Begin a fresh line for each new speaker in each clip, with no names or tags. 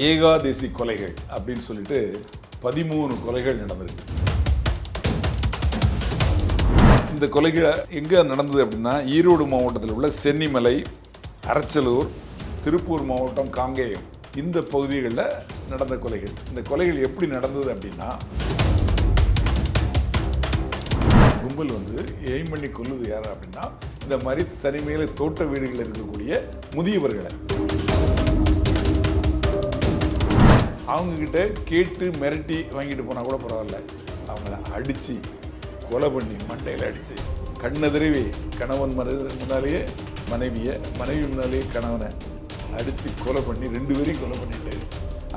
ஏகாதசி கொலைகள் அப்படின்னு சொல்லிட்டு பதிமூணு கொலைகள் நடந்திருக்கு. இந்த கொலைகள் எங்கே நடந்தது அப்படின்னா ஈரோடு மாவட்டத்தில் உள்ள சென்னிமலை அரச்சலூர் திருப்பூர் மாவட்டம் காங்கேயம் இந்த பகுதிகளில் நடந்த கொலைகள். இந்த கொலைகள் எப்படி நடந்தது அப்படின்னா கும்பல் வந்து எய்ம் பண்ணி கொல்லுது யார் அப்படின்னா இந்த மாதிரி தனிமையில் தோட்ட வீடுகளில் இருக்கக்கூடிய முதியவர்களை. அவங்கக்கிட்ட கேட்டு மிரட்டி வாங்கிட்டு போனால் கூட பரவாயில்ல. அவங்கள அடித்து கொலை பண்ணி மண்டையில் அடித்து கண்ணெதிரவே கணவன் மன முன்னாலேயே மனைவியை மனைவி முன்னாலேயே கணவனை அடித்து கொலை பண்ணி ரெண்டு பேரையும் கொலை பண்ணிட்டு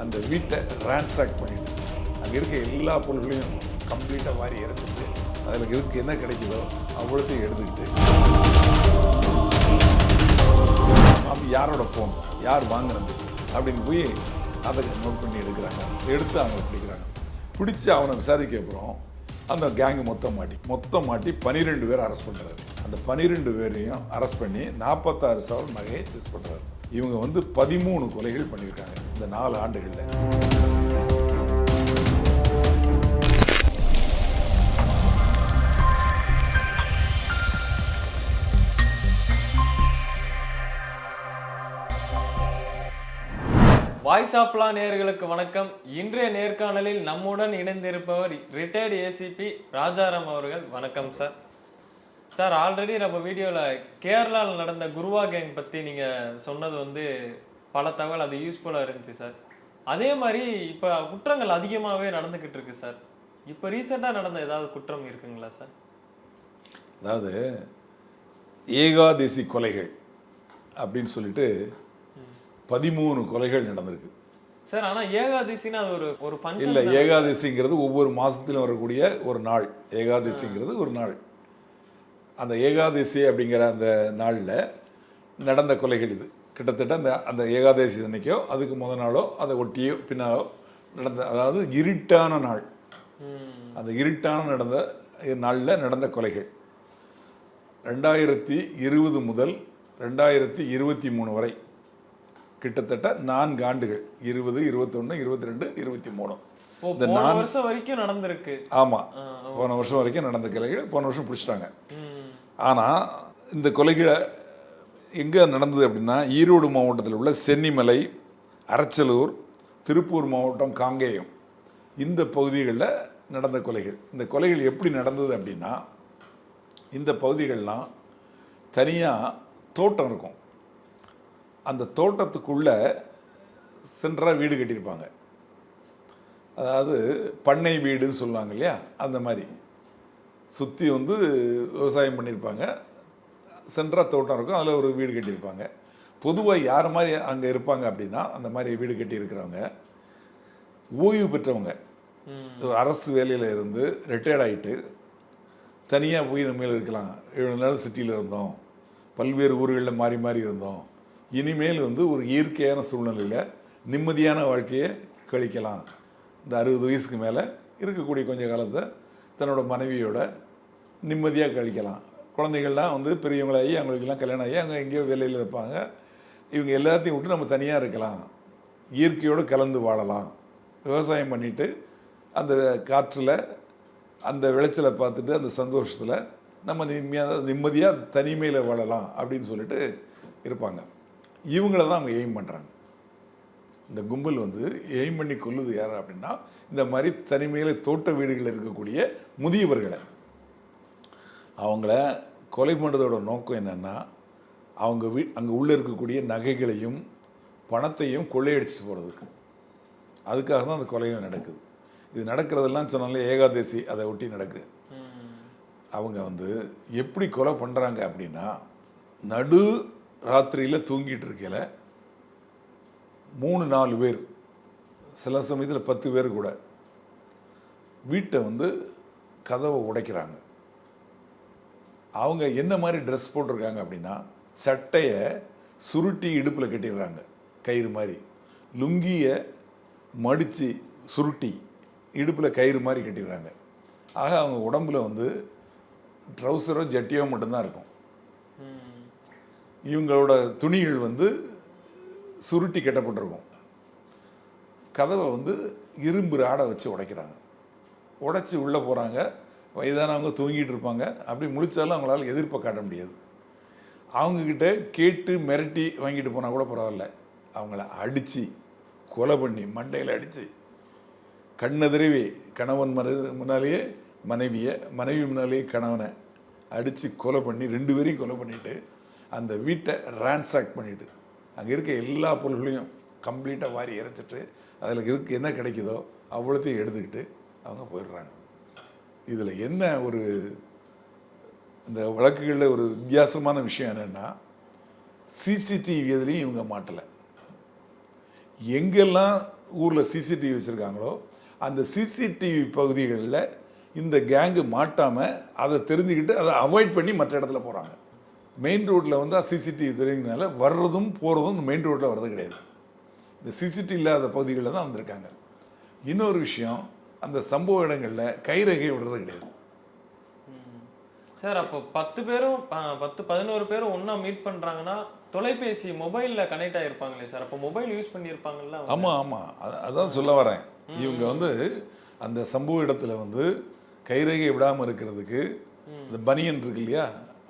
அந்த வீட்டை ரான்சாக் பண்ணிட்டு அங்கே இருக்க எல்லா பொருள்களையும் கம்ப்ளீட்டாக வாரி இறந்துட்டு அதில் இருக்கு என்ன கிடைக்குதோ அவ்வளோத்தையும் எடுத்துக்கிட்டு அப்போ யாரோட ஃபோன் யார் வாங்கினது? அப்படின்னு போய் அதை நோட் பண்ணி எடுக்கிறாங்க. எடுத்து அவங்க பிடிக்கிறாங்க. பிடிச்சி அவனை விசாரிக்க அப்புறம் அந்த கேங்கு மொத்தம் மாட்டி. மொத்தம் மாட்டி பன்னிரெண்டு பேர் அரெஸ்ட் பண்ணுறாரு அந்த பன்னிரெண்டு பேரையும் அரெஸ்ட் பண்ணி நாற்பத்தாறு சவரன் நகையை செஸ் பண்ணுறாரு இவங்க வந்து பதிமூணு கொலைகள் பண்ணியிருக்காங்க இந்த நாலு ஆண்டுகளில்.
வாய்ஸ் ஆஃப் லா வணக்கம். இன்றைய நேர்காணலில் நம்முடன் இணைந்திருப்பவர் ரிட்டையர்டு ஏசிபி ராஜாராம் அவர்கள். வணக்கம் சார் சார் ஆல்ரெடி நம்ம வீடியோவில் கேரளாவில் நடந்த குருவா கேங் பற்றி நீங்கள் சொன்னது வந்து பல தகவல் அது யூஸ்ஃபுல்லாக இருந்துச்சு சார் அதே மாதிரி இப்போ குற்றங்கள் அதிகமாகவே நடந்துக்கிட்டு இருக்கு சார் இப்போ ரீசெண்டாக நடந்த ஏதாவது குற்றம் இருக்குங்களா சார்
அதாவது ஏகாதசி கொலைகள் அப்படின்னு சொல்லிட்டு பதிமூணு கொலைகள் நடந்திருக்கு.
சார் ஆனால் ஏகாதசின்னு அது ஒரு ஒரு
இல்லை ஏகாதசிங்கிறது ஒவ்வொரு மாதத்திலும் வரக்கூடிய ஒரு நாள். ஏகாதசிங்கிறது ஒரு நாள். அந்த ஏகாதசி அப்படிங்கிற அந்த நாளில் நடந்த கொலைகள் இது. கிட்டத்தட்ட அந்த அந்த ஏகாதசி அன்னைக்கோ அதுக்கு முத நாளோ அதை ஒட்டியோ பின்னாலோ நடந்த அதாவது இருட்டான நாள். அந்த இருட்டான நடந்த நாளில் நடந்த கொலைகள். ரெண்டாயிரத்தி இருபது முதல் ரெண்டாயிரத்தி இருபத்தி மூணு வரை கிட்டத்தட்ட நான்கு ஆண்டுகள். இருபது இருபத்தொன்று இருபத்தி ரெண்டு இருபத்தி மூணு இந்த நான்
வருஷம் வரைக்கும் நடந்திருக்கு.
ஆமாம் போன வருஷம் வரைக்கும் நடந்த கொலைகள் போன வருஷம் பிடிச்சிட்டாங்க. ஆனால் இந்த கொலைகளை எங்கே நடந்தது அப்படின்னா ஈரோடு மாவட்டத்தில் உள்ள சென்னிமலை அரச்சலூர் திருப்பூர் மாவட்டம் காங்கேயம். இந்த பகுதிகளில் நடந்த கொலைகள். இந்த கொலைகள் எப்படி நடந்தது அப்படின்னா இந்த பகுதிகள்லாம் தனியாக தோட்டம் இருக்கும். அந்த தோட்டத்துக்குள்ள சென்டராக வீடு கட்டியிருப்பாங்க. அதாவது பண்ணை வீடுன்னு சொல்லுவாங்க இல்லையா? அந்த மாதிரி. சுற்றி வந்து விவசாயம் பண்ணியிருப்பாங்க. சென்டராக தோட்டம் இருக்கும். அதில் ஒரு வீடு கட்டியிருப்பாங்க. பொதுவாக யார் மாதிரி அங்கே இருப்பாங்க அப்படின்னா அந்த மாதிரி வீடு கட்டி இருக்கிறவங்க ஓய்வு பெற்றவங்க. அரசு வேலையில் இருந்து ரிட்டையர்ட் ஆகிட்டு தனியாக போய் நம்ம மேல் இருக்கலாம். ஏழு நாள் சிட்டியில் இருந்தோம். பல்வேறு ஊர்களில் மாறி மாறி இருந்தோம். இனிமேல் வந்து ஒரு இயற்கையான சூழ்நிலையில் நிம்மதியான வாழ்க்கையை கழிக்கலாம். இந்த அறுபது வயசுக்கு மேலே இருக்கக்கூடிய கொஞ்ச காலத்தை தன்னோட மனைவியோட நிம்மதியாக கழிக்கலாம். குழந்தைகள்லாம் வந்து பெரியவங்களாகி அவங்களுக்கெல்லாம் கல்யாணம் ஆகி அவங்க எங்கேயோ வேலையில் இருப்பாங்க. இவங்க எல்லாத்தையும் விட்டு நம்ம தனியாக இருக்கலாம். இயற்கையோடு கலந்து வாழலாம். விவசாயம் பண்ணிட்டு அந்த காற்றில் அந்த விளைச்சலை பார்த்துட்டு அந்த சந்தோஷத்தில் நம்ம நிம்மதியாக நிம்மதியாக தனிமையில் வாழலாம் அப்படின்னு சொல்லிட்டு இருப்பாங்க. இவங்கள தான் அவங்க எய்ம் பண்ணுறாங்க இந்த கும்பல் வந்து எய்ம் பண்ணி கொல்லுது யார் அப்படின்னா இந்த மாதிரி தனிமையில் தோட்ட வீடுகளில் இருக்கக்கூடிய முதியவர்களை. அவங்கள கொலை பண்ணுறதோட நோக்கம் என்னென்னா அவங்க வீ அங்கே உள்ளே இருக்கக்கூடிய நகைகளையும் பணத்தையும் கொள்ளையடிச்சிட்டு போகிறதுக்கு அதுக்காக தான் அந்த கொலைகள் நடக்குது. இது நடக்கிறதெல்லாம் சொன்னாலே ஏகாதசி அதை ஒட்டி நடக்குது. அவங்க வந்து எப்படி கொலை பண்ணுறாங்க அப்படின்னா நடு ராத்திரியில் தூங்கிட்டு இருக்கையில் மூணு நாலு பேர் சில சமயத்தில் பத்து பேர் கூட வீட்டை வந்து கதவை உடைக்கிறாங்க. அவங்க என்ன மாதிரி ட்ரெஸ் போட்டிருக்காங்க அப்படின்னா சட்டையை சுருட்டி இடுப்பில் கட்டிடுறாங்க. கயிறு மாதிரி. லுங்கியை மடித்து சுருட்டி இடுப்பில் கயிறு மாதிரி கட்டிடுறாங்க. ஆக அவங்க உடம்புல வந்து ட்ரௌசரோ ஜட்டியோ மட்டும்தான் இருக்கும். இவங்களோட துணிகள் வந்து சுருட்டி கட்டப்பட்டிருக்கும். கதவை வந்து இரும்பு ராடை வச்சு உடைக்கிறாங்க. உடைச்சி உள்ளே போகிறாங்க வயதானவங்க தூங்கிட்டு இருப்பாங்க. அப்படி முழிச்சாலும் அவங்களால எதிர்ப்பை காட்ட முடியாது. அவங்கக்கிட்ட கேட்டு மிரட்டி வாங்கிட்டு போனால் கூட பரவாயில்ல. அவங்கள அடித்து கொலை பண்ணி மண்டையில் அடித்து கண்ணெதிரவே கணவன் மன முன்னாலேயே மனைவியை மனைவி முன்னாலேயே கணவனை அடித்து கொலை பண்ணி ரெண்டு பேரையும் கொலை பண்ணிட்டு அந்த வீட்டை ரான்சாக் பண்ணிட்டு அங்கே இருக்க எல்லா பொருள்களையும் கம்ப்ளீட்டாக வாரி இறைச்சிட்டு அதில் இருக்கு என்ன கிடைக்குதோ அவ்வளோத்தையும் எடுத்துக்கிட்டு அவங்க போயிடுறாங்க. இதில் என்ன ஒரு இந்த வழக்குகளில் ஒரு வித்தியாசமான விஷயம் என்னென்னா சிசிடிவி எதுலேயும் இவங்க மாட்டலை. எங்கெல்லாம் ஊரில் சிசிடிவி வச்சுருக்காங்களோ அந்த சிசிடிவி பகுதிகளில் இந்த கேங்கு மாட்டாமல் அதை தெரிஞ்சுக்கிட்டு அதை அவாய்ட் பண்ணி மற்ற இடத்துல போகிறாங்க மெயின் ரோட்டில் வந்து சிசிடிவி தெரியுங்கனால வர்றதும் போகிறதும் இந்த மெயின் ரோட்டில் வர்றது கிடையாது. இந்த சிசிடிவி இல்லாத பகுதிகளில் தான் வந்திருக்காங்க. இன்னொரு விஷயம் அந்த சம்பவ இடங்களில் கைரேகை விடுறது கிடையாது.
சார் அப்போ பத்து பேரும் பத்து பதினோரு பேரும் ஒண்ணா மீட் பண்றாங்கன்னா தொலைபேசி மொபைல்ல கனெக்ட் ஆயிருப்பாங்களே சார்? அப்போ மொபைல் யூஸ் பண்ணியிருப்பாங்கல்ல?
ஆமாம் ஆமாம் அதான் சொல்ல வரேன். இவங்க வந்து அந்த சம்பவ இடத்துல வந்து கைரேகை விடாமல் இருக்கிறதுக்கு இந்த பனியன் இருக்கு இல்லையா?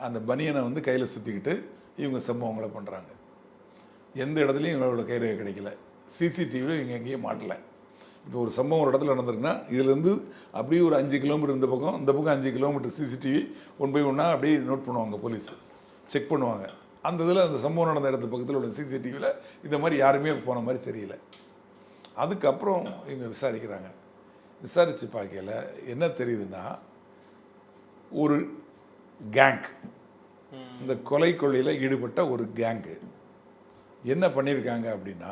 அந்த பனியனை வந்து கையில் சுற்றிக்கிட்டு இவங்க சம்பவங்களை பண்ணுறாங்க எந்த இடத்துலையும் இவங்களோட கைரேகை கிடைக்கல. சிசிடிவியில் இவங்க எங்கேயும் மாட்டலை. இப்போ ஒரு சம்பவம் ஒரு இடத்துல நடந்திருக்குன்னா இதுலேருந்து அப்படியே ஒரு அஞ்சு கிலோமீட்டர் இந்த பக்கம் இந்த பக்கம் அஞ்சு கிலோமீட்டர் சிசிடிவி ஒன் பை ஒன்றா அப்படியே நோட் பண்ணுவாங்க போலீஸ். செக் பண்ணுவாங்க. அந்த இதில் அந்த சம்பவம் நடந்த இடத்து பக்கத்தில் உள்ள சிசிடிவியில் இந்த மாதிரி யாருமே போன மாதிரி தெரியல. அதுக்கப்புறம் இவங்க விசாரிக்கிறாங்க. விசாரித்து பார்க்கல என்ன தெரியுதுன்னா ஒரு கேங்க் இந்த கொலை கொள்ளையில் ஈடுபட்ட ஒரு கேங்கு என்ன பண்ணியிருக்காங்க அப்படின்னா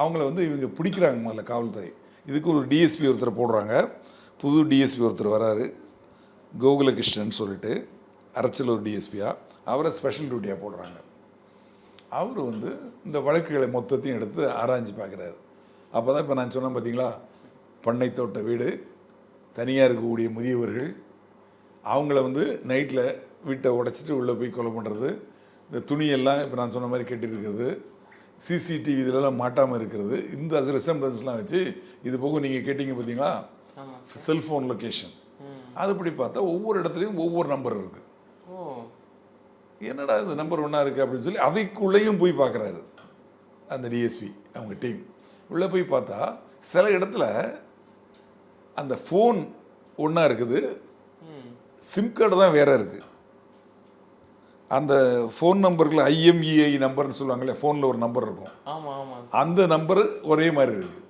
அவங்கள வந்து இவங்க பிடிக்கிறாங்க முதல்ல காவல்துறை. இதுக்கு ஒரு டிஎஸ்பி ஒருத்தர் போடுறாங்க. புது டிஎஸ்பி ஒருத்தர் வராரு. கோகுலகிருஷ்ணன் சொல்லிட்டு அரச்சலூர் டிஎஸ்பியாக அவரை ஸ்பெஷல் டியூட்டியாக போடுறாங்க. அவர் வந்து இந்த வழக்குகளை மொத்தத்தையும் எடுத்து ஆராய்ஞ்சு பார்க்குறாரு. அப்போ தான் இப்போ நான் சொன்னேன் பார்த்தீங்களா பண்ணை தோட்ட வீடு தனியாக இருக்கக்கூடிய முதியவர்கள் அவங்கள வந்து நைட்டில் வீட்டை உடைச்சிட்டு உள்ளே போய் கொலை பண்ணுறது இந்த துணியெல்லாம் இப்போ நான் சொன்ன மாதிரி கட்டியிருக்கிறது. சிசிடிவி இதிலெல்லாம் மாட்டாமல் இருக்கிறது. இந்த ரிசம்பன்ஸ்லாம் வச்சு இது போக நீங்கள் கேட்டீங்க பார்த்தீங்களா செல்ஃபோன் லொக்கேஷன் அதுபடி பார்த்தா ஒவ்வொரு இடத்துலையும் ஒவ்வொரு நம்பர் இருக்குது என்னடா இது நம்பர் ஒன்றா இருக்குது அப்படின்னு சொல்லி அதைக்குள்ளேயும் போய் பார்க்குறாரு அந்த டிஎஸ்பி அவங்க டீம் உள்ளே போய் பார்த்தா சில இடத்துல அந்த ஃபோன் ஒன்றா இருக்குது. சிம் கார்டு தான் வேற இருக்குது அந்த ஃபோன் நம்பருக்குள்ள ஐஎம்இஐ நம்பர்னு சொல்லுவாங்களே ஃபோனில் ஒரு நம்பர் இருக்கும். அந்த நம்பரு ஒரே மாதிரி இருக்குது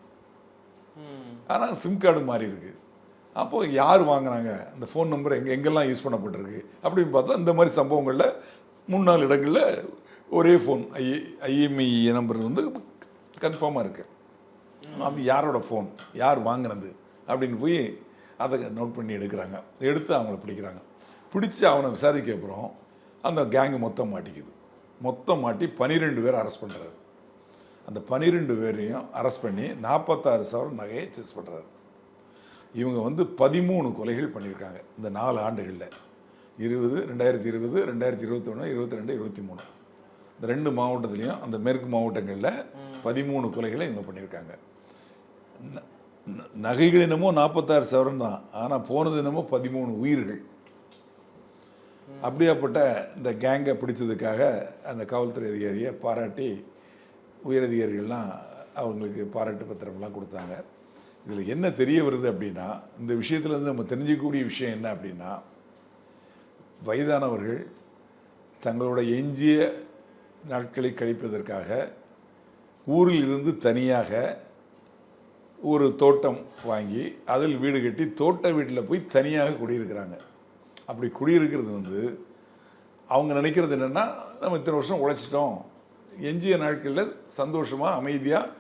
ஆனால் சிம் கார்டு மாறி இருக்கு. அப்போ யார் வாங்குனாங்க? அந்த ஃபோன் நம்பர் எங்கே எங்கெல்லாம் யூஸ் பண்ணப்பட்டிருக்கு? அப்படின்னு பார்த்தா இந்த மாதிரி சம்பவங்களில் மூணு நாலு இடங்களில் ஒரே ஃபோன் ஐ ஐஎம்இ நம்பர் வந்து கன்ஃபார்மாக இருக்குது அது யாரோட ஃபோன் யார் வாங்கினது? அப்படின்னு போய் அதை நோட் பண்ணி எடுக்கிறாங்க. எடுத்து அவங்கள பிடிக்கிறாங்க. பிடிச்சி அவனை விசாரிக்க அப்புறம் அந்த கேங்கு மொத்தம் மாட்டிக்குது. மொத்தம் மாட்டி பன்னிரெண்டு பேர் அரெஸ்ட் பண்ணுறாரு அந்த பன்னிரெண்டு பேரையும் அரெஸ்ட் பண்ணி நாற்பத்தாறு சவரன் நகையை செஸ் பண்ணுறாரு இவங்க வந்து பதிமூணு கொலைகள் பண்ணியிருக்காங்க இந்த நாலு ஆண்டுகளில். இருபது ரெண்டாயிரத்தி இருபது ரெண்டாயிரத்தி இருபத்தொன்று இருபத்தி ரெண்டு இருபத்தி மூணு இந்த ரெண்டு மாவட்டத்துலேயும் அந்த மேற்கு மாவட்டங்களில் பதிமூணு கொலைகளை இவங்க பண்ணியிருக்காங்க. நகைகள் என்னமோ நாற்பத்தாறு சவரன் தான். ஆனால் போனது என்னமோ பதிமூணு உயிர்கள். அப்படியாப்பட்ட இந்த கேங்கை பிடிச்சதுக்காக அந்த காவல்துறை அதிகாரியை பாராட்டி உயரதிகாரிகள்லாம் அவங்களுக்கு பாராட்டு பத்திரம்லாம் கொடுத்தாங்க. இதில் என்ன தெரிய வருது அப்படின்னா இந்த விஷயத்துலேருந்து நம்ம தெரிஞ்சிக்கக்கூடிய விஷயம் என்ன அப்படின்னா வயதானவர்கள் தங்களோட எஞ்சிய நாட்களை கழிப்பதற்காக ஊரில் இருந்து தனியாக ஒரு தோட்டம் வாங்கி அதில் வீடு கட்டி தோட்ட வீட்டில் போய் தனியாக குடியிருக்கிறாங்க. அப்படி குடியிருக்கிறது வந்து அவங்க நினைக்கிறது என்னென்னா நம்ம இத்தனை வருஷம் உழைச்சிட்டோம். எஞ்சிய நாட்களில் சந்தோஷமாக அமைதியாக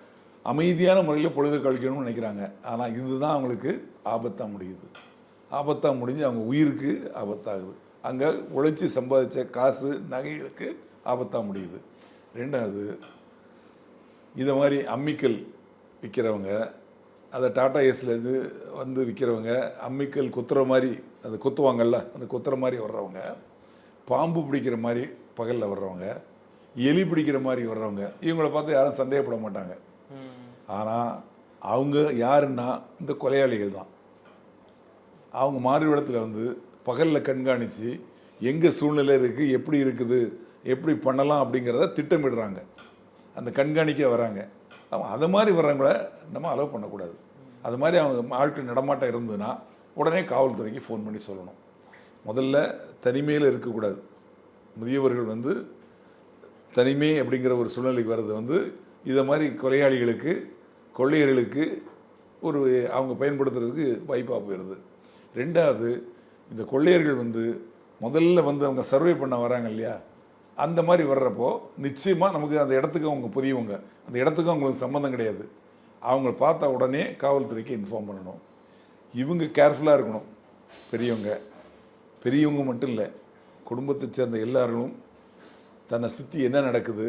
அமைதியான முறையில் பொழுது கழிக்கணும்னு நினைக்கிறாங்க. ஆனால் இதுதான் அவங்களுக்கு ஆபத்தாக முடியுது. ஆபத்தாக முடிஞ்சு அவங்க உயிருக்கு ஆபத்தாகுது. அங்கே உழைச்சி சம்பாதிச்ச காசு நகைகளுக்கு ஆபத்தாக முடியுது. ரெண்டாவது இதை மாதிரி அம்மிக்கல் விற்கிறவங்க அதை டாடா ஏஸ்லேருந்து வந்து விற்கிறவங்க அம்மிக்கல் குத்துற மாதிரி அந்த குத்துவாங்கல்ல அந்த குத்துற மாதிரி வர்றவங்க பாம்பு பிடிக்கிற மாதிரி பகலில் வர்றவங்க எலி பிடிக்கிற மாதிரி வர்றவங்க இவங்கள பார்த்து யாரும் சந்தேகப்பட மாட்டாங்க. ஆனால் அவங்க யாருன்னா இந்த கொலையாளிகள் தான். அவங்க மாறுவிடத்தில் வந்து பகலில் கண்காணித்து எங்கே சூழ்நிலை இருக்குது எப்படி இருக்குது எப்படி பண்ணலாம் அப்படிங்கிறத திட்டமிடுறாங்க. அந்த கண்காணிக்க வராங்க. அவன் அதை மாதிரி வர்றவங்கள நம்ம அலோவ் பண்ணக்கூடாது. அது மாதிரி அவங்க ஆட்கள் நடமாட்டம் இருந்ததுன்னா உடனே காவல்துறைக்கு ஃபோன் பண்ணி சொல்லணும். முதல்ல தனிமையில் இருக்கக்கூடாது. முதியவர்கள் வந்து தனிமை அப்படிங்கிற ஒரு சூழ்நிலைக்கு வர்றது வந்து இதை மாதிரி கொலையாளிகளுக்கு கொள்ளையர்களுக்கு ஒரு அவங்க பயன்படுத்துறதுக்கு வாய்ப்பாக போயிடுது ரெண்டாவது இந்த கொள்ளையர்கள் வந்து முதல்ல வந்து அவங்க சர்வே பண்ண வராங்க இல்லையா? அந்த மாதிரி வர்றப்போ நிச்சயமாக நமக்கு அந்த இடத்துக்கு அவங்க புதியவங்க அந்த இடத்துக்கும் அவங்களுக்கு சம்மந்தம் கிடையாது. அவங்கள பார்த்த உடனே காவல்துறைக்கு இன்ஃபார்ம் பண்ணணும். இவங்க கேர்ஃபுல்லாக இருக்கணும். பெரியவங்க. பெரியவங்க மட்டும் இல்லை குடும்பத்தை சேர்ந்த எல்லாரும் தன்னை சுற்றி என்ன நடக்குது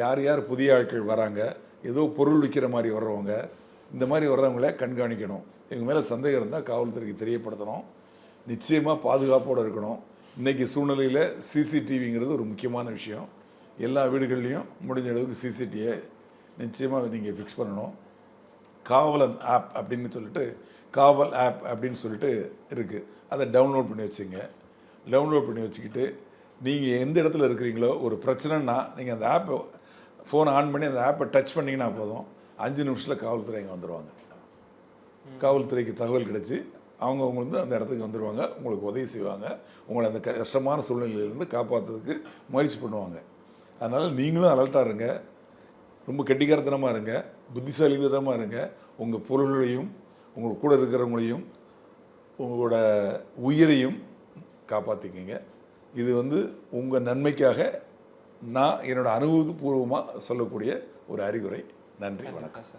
யார் யார் புதிய ஆட்கள் வராங்க ஏதோ பொருள் விற்கிற மாதிரி வர்றவங்க இந்த மாதிரி வர்றவங்கள கண்காணிக்கணும். இவங்க மேலே சந்தேகம் இருந்தால் காவல்துறைக்கு தெரியப்படுத்தணும். நிச்சயமாக பாதுகாப்போடு இருக்கணும். இன்றைக்கி சூழ்நிலையில் சிசிடிவிங்கிறது ஒரு முக்கியமான விஷயம். எல்லா வீடுகள்லையும் முடிஞ்ச அளவுக்கு சிசிடிவியை நிச்சயமாக நீங்கள் ஃபிக்ஸ் பண்ணணும். காவலன் ஆப் அப்படின்னு சொல்லிட்டு காவல் ஆப் அப்படின்னு சொல்லிட்டு இருக்குது அதை டவுன்லோட் பண்ணி வச்சுங்க. டவுன்லோட் பண்ணி வச்சுக்கிட்டு நீங்கள் எந்த இடத்துல இருக்கிறீங்களோ ஒரு பிரச்சனைனா நீங்கள் அந்த ஆப்பை ஃபோனை ஆன் பண்ணி அந்த ஆப்பை டச் பண்ணிங்கன்னா போதும். அஞ்சு நிமிஷத்தில் காவல்துறை இங்கே வந்துடுவாங்க காவல்துறைக்கு தகவல் கிடைச்சி அவங்க அவங்க வந்து அந்த இடத்துக்கு வந்துடுவாங்க உங்களுக்கு உதவி செய்வாங்க. உங்களை அந்த கஷ்டமான சூழ்நிலையிலேருந்து காப்பாற்றுறதுக்கு முயற்சி பண்ணுவாங்க. அதனால் நீங்களும் அலர்ட்டாக இருங்க. ரொம்ப கெட்டிக்காரத்தனமாக இருங்க புத்திசாலித்தனமாக இருங்க. உங்கள் பொருள்களையும் உங்கள் கூட இருக்கிறவங்களையும் உங்களோட உயிரையும் காப்பாற்றிக்கிங்க இது வந்து உங்கள் நன்மைக்காக நான் என்னோட அனுபவபூர்வமாக சொல்லக்கூடிய ஒரு அறிவுரை. நன்றி வணக்கம்
சார்.